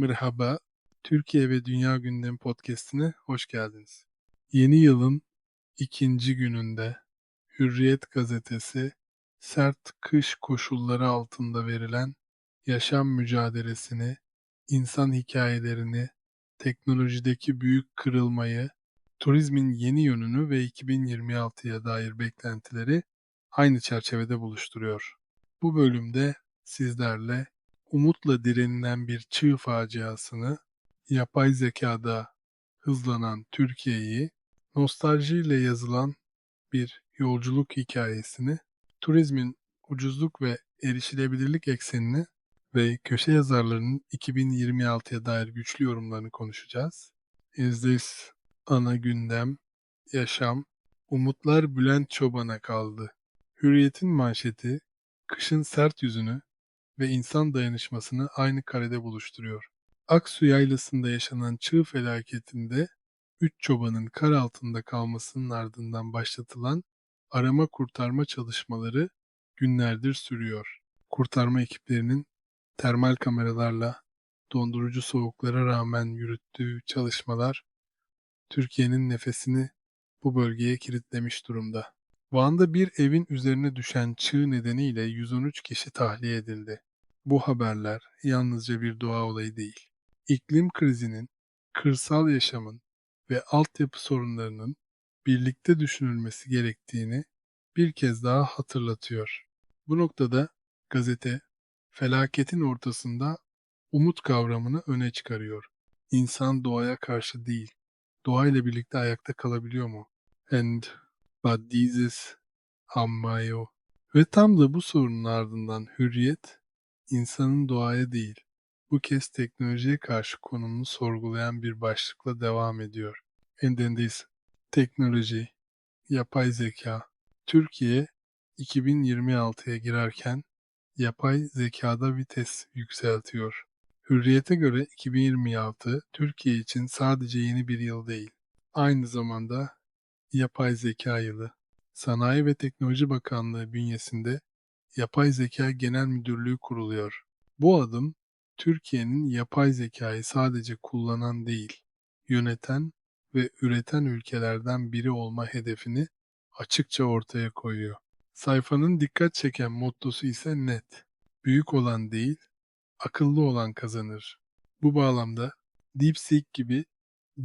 Merhaba, Türkiye ve Dünya Gündemi Podcast'ine hoş geldiniz. Yeni yılın ikinci gününde Hürriyet Gazetesi sert kış koşulları altında verilen yaşam mücadelesini, insan hikayelerini, teknolojideki büyük kırılmayı, turizmin yeni yönünü ve 2026'ya dair beklentileri aynı çerçevede buluşturuyor. Bu bölümde sizlerle umutla direnilen bir çığ faciasını, yapay zekada hızlanan Türkiye'yi, nostaljiyle yazılan bir yolculuk hikayesini, turizmin ucuzluk ve erişilebilirlik eksenini ve köşe yazarlarının 2026'ya dair güçlü yorumlarını konuşacağız. Is ana gündem, yaşam, umutlar Bülent Çoban'a kaldı. Hürriyet'in manşeti, kışın sert yüzünü ve insan dayanışmasını aynı karede buluşturuyor. Aksu Yaylası'nda yaşanan çığ felaketinde üç çobanın kar altında kalmasının ardından başlatılan arama kurtarma çalışmaları günlerdir sürüyor. Kurtarma ekiplerinin termal kameralarla dondurucu soğuklara rağmen yürüttüğü çalışmalar Türkiye'nin nefesini bu bölgeye kilitlemiş durumda. Van'da bir evin üzerine düşen çığ nedeniyle 113 kişi tahliye edildi. Bu haberler yalnızca bir doğa olayı değil. İklim krizinin, kırsal yaşamın ve altyapı sorunlarının birlikte düşünülmesi gerektiğini bir kez daha hatırlatıyor. Bu noktada gazete felaketin ortasında umut kavramını öne çıkarıyor. İnsan doğaya karşı değil, doğayla birlikte ayakta kalabiliyor mu? And but dieses ammayo. Ve tam da bu sorunun ardından hürriyet, insanın doğaya değil, bu kez teknolojiye karşı konumunu sorgulayan bir başlıkla devam ediyor. This, teknoloji, yapay zeka. Türkiye 2026'ya girerken yapay zekada vites yükseltiyor. Hürriyete göre 2026 Türkiye için sadece yeni bir yıl değil, aynı zamanda yapay zeka yılı. Sanayi ve Teknoloji Bakanlığı bünyesinde Yapay Zeka Genel Müdürlüğü kuruluyor. Bu adım Türkiye'nin yapay zekayı sadece kullanan değil, yöneten ve üreten ülkelerden biri olma hedefini açıkça ortaya koyuyor. Sayfanın dikkat çeken mottosu ise net. Büyük olan değil, akıllı olan kazanır. Bu bağlamda DeepSeek gibi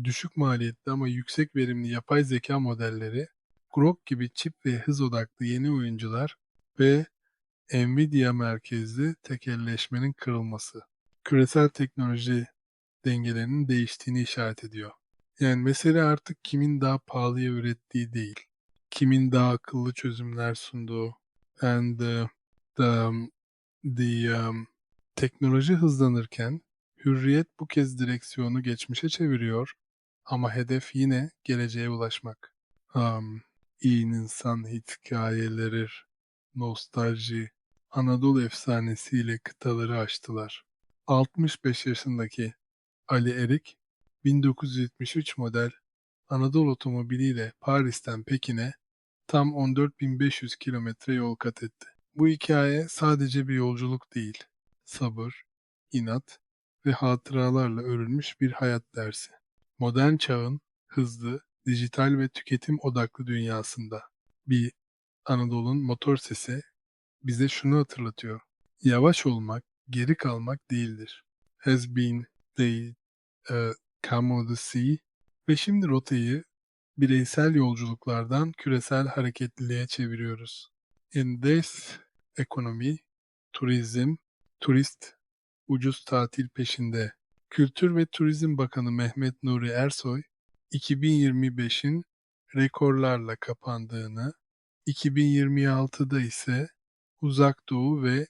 düşük maliyetli ama yüksek verimli yapay zeka modelleri, Grok gibi çip ve hız odaklı yeni oyuncular ve Nvidia merkezli tekelleşmenin kırılması, küresel teknoloji dengelerinin değiştiğini işaret ediyor. Yani mesele artık kimin daha pahalıya ürettiği değil, kimin daha akıllı çözümler sunduğu and the, the, the um, teknoloji hızlanırken hürriyet bu kez direksiyonu geçmişe çeviriyor ama hedef yine geleceğe ulaşmak. Um, iyi insan hikayeleri, nostalji, Anadolu efsanesiyle kıtaları aştılar. 65 yaşındaki Ali Erik, 1973 model Anadolu otomobiliyle Paris'ten Pekin'e tam 14.500 kilometre yol kat etti. Bu hikaye sadece bir yolculuk değil, sabır, inat ve hatıralarla örülmüş bir hayat dersi. Modern çağın hızlı, dijital ve tüketim odaklı dünyasında bir Anadolu'nun motor sesi bize şunu hatırlatıyor. Yavaş olmak, geri kalmak değildir. Has been the uh, come of the sea ve şimdi rotayı bireysel yolculuklardan küresel hareketliliğe çeviriyoruz. In this ekonomi, turizm, turist ucuz tatil peşinde. Kültür ve Turizm Bakanı Mehmet Nuri Ersoy, 2025'in rekorlarla kapandığını, 2026'da ise uzak doğu ve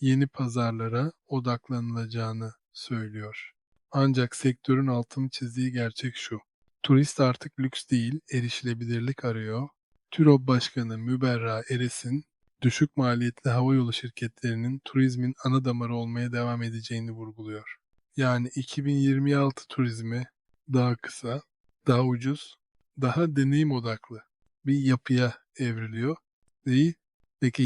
yeni pazarlara odaklanılacağını söylüyor. Ancak sektörün altını çizdiği gerçek şu. Turist artık lüks değil, erişilebilirlik arıyor. TÜROB Başkanı Müberra Eres'in düşük maliyetli havayolu şirketlerinin turizmin ana damarı olmaya devam edeceğini vurguluyor. Yani 2026 turizmi daha kısa, daha ucuz, daha deneyim odaklı bir yapıya evriliyor. Değil, peki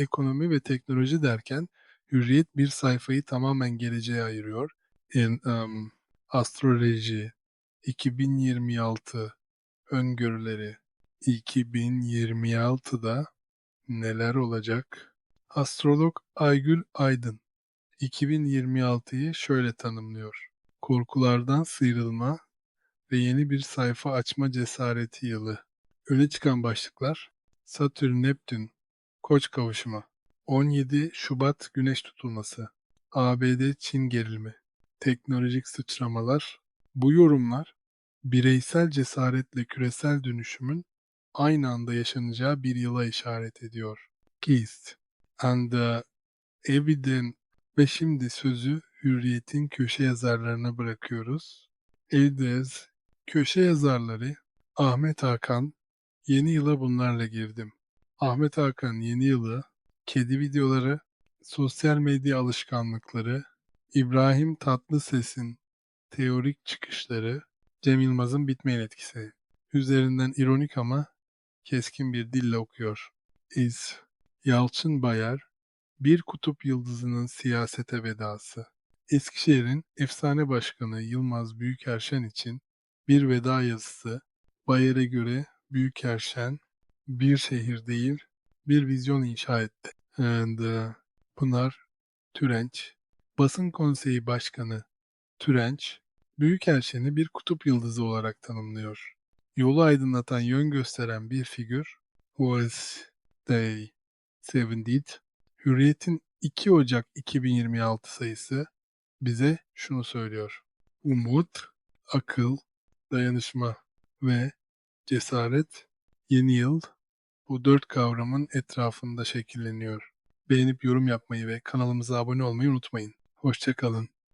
ekonomi ve teknoloji derken Hürriyet bir sayfayı tamamen geleceğe ayırıyor. in um, astroloji 2026 öngörüleri 2026'da neler olacak? Astrolog Aygül Aydın 2026'yı şöyle tanımlıyor. Korkulardan sıyrılma ve yeni bir sayfa açma cesareti yılı. Öne çıkan başlıklar Satürn-Neptün Koç kavuşumu 17 Şubat Güneş tutulması ABD-Çin gerilimi Teknolojik sıçramalar Bu yorumlar bireysel cesaretle küresel dönüşümün aynı anda yaşanacağı bir yıla işaret ediyor. Keist and the evident ve şimdi sözü Hürriyet'in köşe yazarlarına bırakıyoruz. Eldez, köşe yazarları Ahmet Hakan, yeni yıla bunlarla girdim. Ahmet Hakan yeni yılı, kedi videoları, sosyal medya alışkanlıkları, İbrahim Tatlıses'in teorik çıkışları, Cem Yılmaz'ın bitmeyen etkisi. Üzerinden ironik ama keskin bir dille okuyor. İz, Yalçın Bayar, bir kutup yıldızının siyasete vedası. Eskişehir'in efsane başkanı Yılmaz Büyükerşen için bir veda yazısı. Bayar'a göre Büyükerşen bir şehir değil, bir vizyon inşa etti. And, uh, Pınar Türenç, Basın Konseyi Başkanı Türenç, Büyükerşen'i bir kutup yıldızı olarak tanımlıyor. Yolu aydınlatan, yön gösteren bir figür was they 70 Hürriyet'in 2 Ocak 2026 sayısı bize şunu söylüyor. Umut, akıl, dayanışma ve cesaret yeni yıl bu dört kavramın etrafında şekilleniyor. Beğenip yorum yapmayı ve kanalımıza abone olmayı unutmayın. Hoşçakalın.